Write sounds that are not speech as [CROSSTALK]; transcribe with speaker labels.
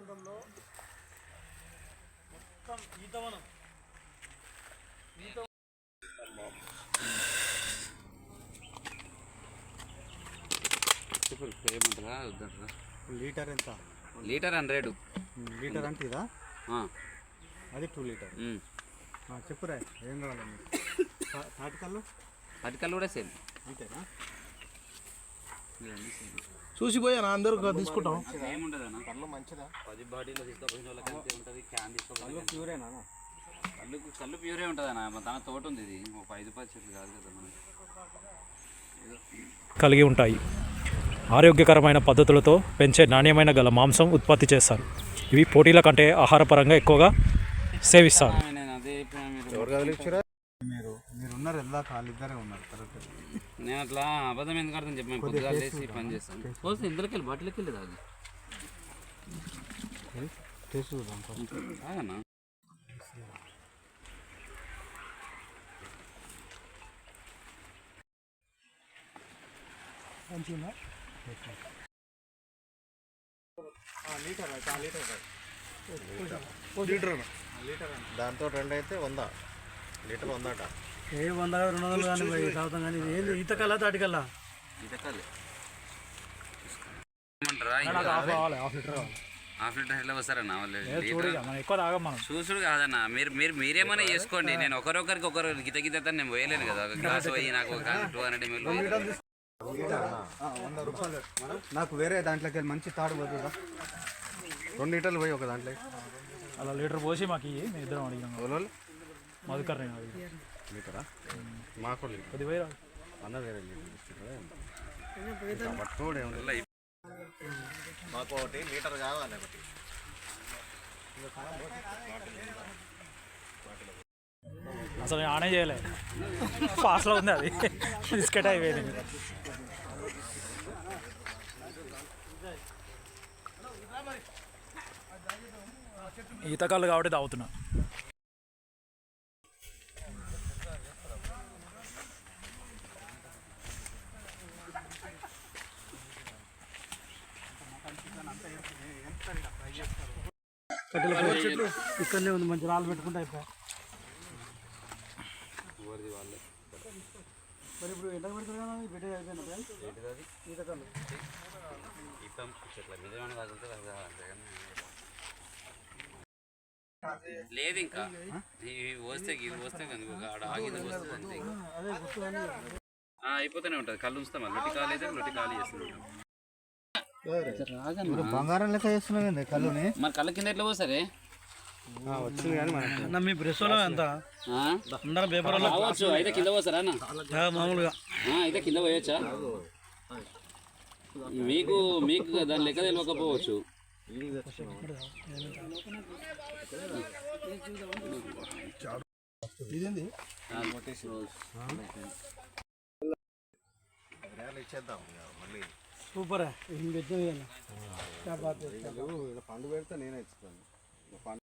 Speaker 1: ప్రాంతంలో మొత్తం ఈతవనం. లీటర్ ఎంత?
Speaker 2: Litre hundred.
Speaker 1: లీటర్ అంటే ఇదా? అది టూ లీటర్. చెప్పురా ఏం కావాలి తాటికల్లు
Speaker 2: అటుకల్ కూడా సేమ్.
Speaker 1: అంతేనా?
Speaker 3: చూసిపోయాను అందరూ తీసుకుంటాం.
Speaker 1: కళ్ళు
Speaker 2: ప్యూరే ఉంటుంది అన్న తన తోట ఉంది ఇది ఒక ఐదు పది చెట్లు కాదు కదా మనకి
Speaker 4: కలిగి ఉంటాయి. ఆరోగ్యకరమైన పద్ధతులతో పెంచే నాణ్యమైన గల మాంసం ఉత్పత్తి చేస్తారు. ఇవి పోటీల కంటే ఆహారపరంగా ఎక్కువగా సేవిస్తారు.
Speaker 1: ఉన్నారు ఎలా వాళ్ళిద్దరే ఉన్నారు కరెక్ట్
Speaker 2: నేను అట్లా అబద్ధం ఎందుకు అర్థం చెప్పి మేము పొద్దుగా లేచి పని చేస్తాను పోతే ఇందులోకి వెళ్ళి బట్టలకి వెళ్ళి తాగు.
Speaker 1: టేస్ట్ చూద్దాం లీటర్ లీటర్
Speaker 3: లీటర్
Speaker 1: దాంతో రెండు అయితే వంద. లీటర్ వంద అట
Speaker 5: ఏ వంద రెండు వందలు కానీ పోయి తాగుతాం కానీ ఇది ఏంది? ఈత కల్లా తాటికల్లా
Speaker 2: ఏమంటారా
Speaker 4: హాఫ్ లీటర్
Speaker 2: ఎట్లా వస్తారన్నా
Speaker 4: ఎక్కువ తాగం మనం.
Speaker 2: చూసుడు కాదన్న. మీరు మీరు మీరేమైనా చేసుకోండి. నేను ఒకరొకరికి ఒకరు గిత గిత నేను పోయలేను కదా. ఒక గ్లాస్ [LAUGHS] పోయి నాకు ఒక టూ హండ్రెడ్ ఎంఎల్
Speaker 1: వంద రూపాయలు. నాకు వేరే దాంట్లోకి వెళ్ళి మంచి తాడు పోతుందా రెండు లీటర్లు పోయి ఒక దాంట్లో
Speaker 4: అలా లీటర్ పోసి మాకు ఇద్దరం అడిగినాం. మధుకర్ నేను
Speaker 1: మాకు. అన్న వేరే లీటర్ పట్టుకోడు ఏమి మాకు ఒకటి లీటర్ కావాలి ఒకటి.
Speaker 4: అసలు ఆనే చేయలే. ఫాస్ట్లో ఉంది అది. బిస్కెట్ అయిపోయింది. ఈతకాళ్ళు కాబట్టి తాగుతున్నా.
Speaker 5: కట్టెల ఇక్కడనే ఉంది మంచి రాళ్ళు పెట్టుకుంటే అయిపోయి. మరి ఇప్పుడు ఎండ పెడుతున్నా ఈత కళ్ళు
Speaker 2: లేదు ఇంకా. ఇవి పోస్తే ఇది కనుక ఆడ ఆగింది అంతే ఆ, అయిపోతూనే ఉంటుంది. కళ్ళు ఉంచుతాం లొట్టి ఖాళీ అయితే లొట్టి ఖాళీ చేస్తున్నాం.
Speaker 1: బంగారం లెక్క చేస్తున్నావు కళ్ళుని?
Speaker 2: మరి కళ్ళ కింద ఎట్లా పోసారే?
Speaker 1: వచ్చింది కానీ మనకి.
Speaker 5: అన్న మీ బ్రెస్లో ఎంత?
Speaker 2: ఆ?
Speaker 5: అందరం పేపర్
Speaker 2: రావచ్చు అయితే కింద పోసారా అన్న?
Speaker 5: మామూలుగా.
Speaker 2: ఆ, అయితే కింద పోయొచ్చా? మీకు మీకు దాని లెక్క తెలియకపోవచ్చు.
Speaker 1: ఇదేంది? ఇచ్చేద్దాం మళ్ళీ.
Speaker 5: సూపర్ బాత్ है।
Speaker 1: పండు పెడితే నేనే ఇచ్చుకోను పండు